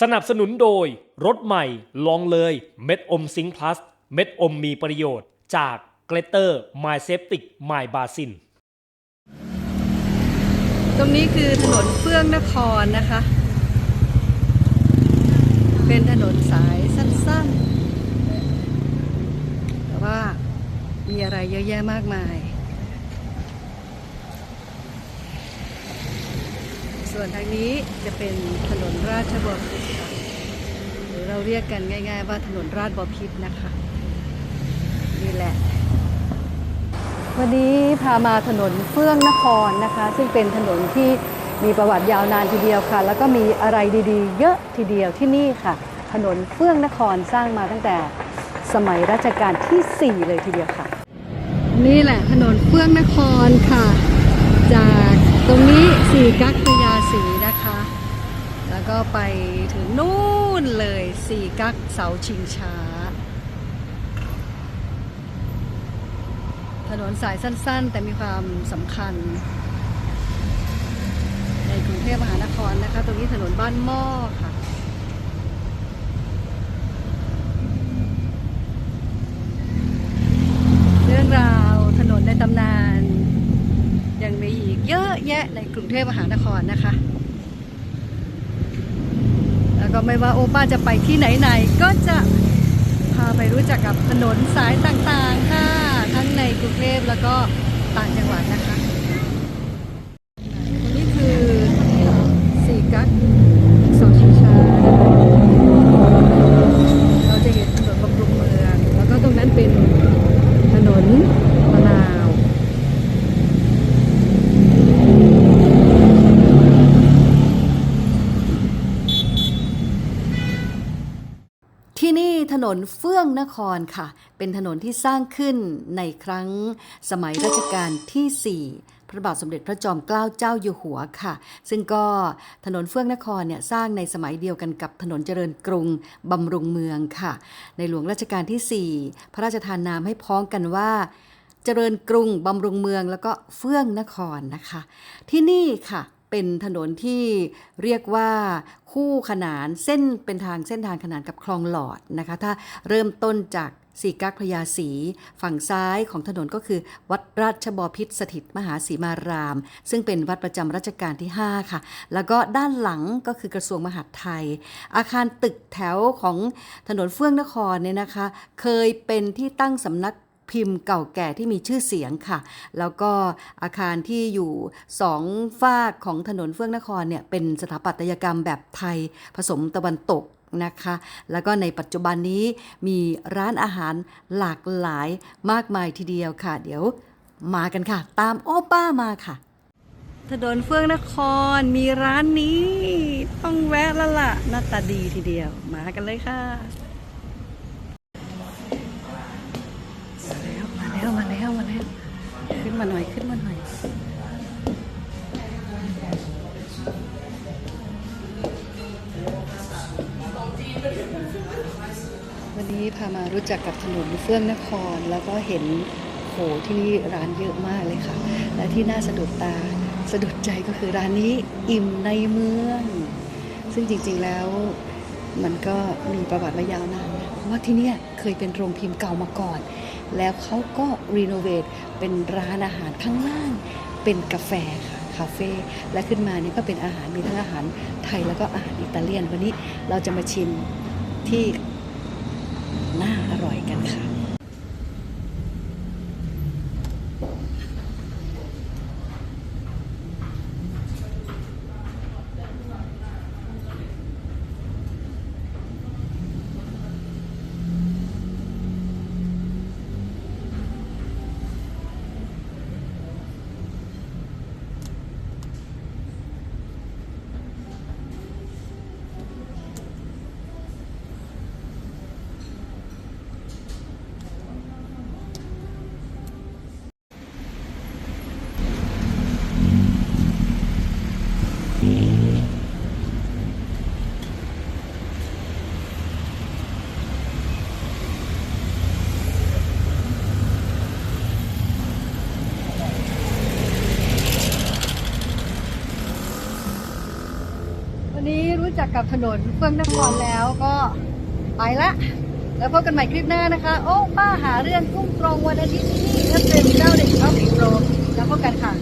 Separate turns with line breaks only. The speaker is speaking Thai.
สนับสนุนโดยรถใหม่ลองเลยเม็ดอมซิงค์พลัสเม็ดอมมีประโยชน์จากเกรเตอร์ไมเซฟติกไมบาซิน
ตรงนี้คือถนนเฟื่องนครนะคะ เป็นถนนสายสั้นๆ แต่ว่ามีอะไรเยอะแยะมากมาย ส่วนทางนี้จะเป็นถนนราชบพิตรหรือเราเรียกกันง่าย ๆ ว่าถนนราชบพิตรนะคะนี่แหละ วันนี้พามาถนนเฟื่องนครนะคะ ซึ่งเป็นถนนที่มีประวัติยาวนานทีเดียวค่ะ แล้วก็มีอะไรดี ๆ เยอะทีเดียวที่นี่ค่ะ ถนนเฟื่องนครสร้างมาตั้งแต่สมัยรัชกาลที่ 4 เลยทีเดียวค่ะ นี่แหละถนนเฟื่องนครค่ะ จากตรงนี้สี่กัก ก็ไปถึงนู่นเลยสี่กักเสาชิงช้า ถนนสายสั้นๆ แต่มีความสำคัญ ในกรุงเทพมหานครนะคะ ตรงนี้ถนนบ้านหม้อค่ะเรื่องราวถนนในตำนาน ยังมีอีกเยอะแยะในกรุงเทพมหานครนะคะ แล้วก็ไม่ว่าโอป้าจะไปที่ไหนๆก็จะพาไปรู้จักกับถนนสายต่างๆค่ะทั้งในกรุงเทพแล้วก็ต่างจังหวัดนะคะนี่คือสี่กั๊กเสาชิงช้าเราจะเห็นถนนบำรุงเมืองแล้วก็ตรงนั้นเป็นถนนาว ที่นี่ ถนนเฟื่องนครค่ะ เป็นถนนที่สร้างขึ้นในครั้งสมัยรัชกาลที่ 4 พระบาทสมเด็จพระจอมเกล้าเจ้าอยู่หัวค่ะ ซึ่งก็ถนนเฟื่องนครเนี่ยสร้างในสมัยเดียวกันกับถนนเจริญกรุงบำรุงเมืองค่ะ ในหลวงรัชกาลที่ 4 พระราชทานนามให้พ้องกันว่าเจริญกรุงบำรุงเมืองแล้วก็เฟื่องนครนะคะ ที่นี่ค่ะ เป็นถนนที่เรียกว่าคู่ขนานเส้นเป็นทางเส้นทางขนานกับคลองหลอดนะคะ ถ้าเริ่มต้นจากสีกักพญาศรีฝั่งซ้ายของถนนก็คือ วัดราชบพิตรสถิตมหาศรีมาราม ซึ่งเป็นวัดประจำรัชกาลที่ 5 ค่ะ แล้วก็ด้านหลังก็คือกระทรวงมหาดไทย อาคารตึกแถวของถนนเฟื่องนครเนี่ยนะคะ เคยเป็นที่ตั้งสำนัก พิมพ์เก่าแก่ที่มีชื่อเสียงค่ะ แล้วก็อาคารที่อยู่สองฝากของถนนเฟื่องนครเนี่ยเป็นสถาปัตยกรรมแบบไทยผสมตะวันตกนะคะ แล้วก็ในปัจจุบันนี้มีร้านอาหารหลากหลายมากมายทีเดียวค่ะ เดี๋ยวมากันค่ะ ตามโอป้ามาค่ะ ถนนเฟื่องนครมีร้านนี้ ต้องแวะแล้วล่ะหน้าตาดีทีเดียว มากันเลยค่ะ แล้วมาแล้วมาแล้ว ขึ้นมาหน่อยขึ้นมาหน่อยวันนี้พามารู้จักกับถนนเฟื่องนคร แล้วก็เห็นโหที่นี่ร้านเยอะมากเลยค่ะ และที่น่าสะดุดตาสะดุดใจก็คือร้านนี้อิ่มในเมือง ซึ่งจริงๆแล้วมันก็มีประวัติมายาวนานเพราะว่าที่นี่เคยเป็นโรงพิมพ์เก่ามาก่อน แล้วเขาก็รีโนเวทเป็นร้านอาหารข้างล่าง เป็นกาแฟค่ะ คาเฟ่และขึ้นมาเนี่ยก็เป็นอาหารมีทั้งอาหารไทยแล้วก็อาหารอิตาเลียน วันนี้เราจะมาชิมที่น่าอร่อยกันค่ะ กับถนนเฟื่องนครแล้วก็ไปละ แล้วพบกันใหม่คลิปหน้านะคะ โอ้ป้าหาเรื่องทุ่งตรงวันอาทิตย์ที่นี่ถ้าเป็นเจ้าเด็กเข้าสิงโปรแล้วพบกันค่ะ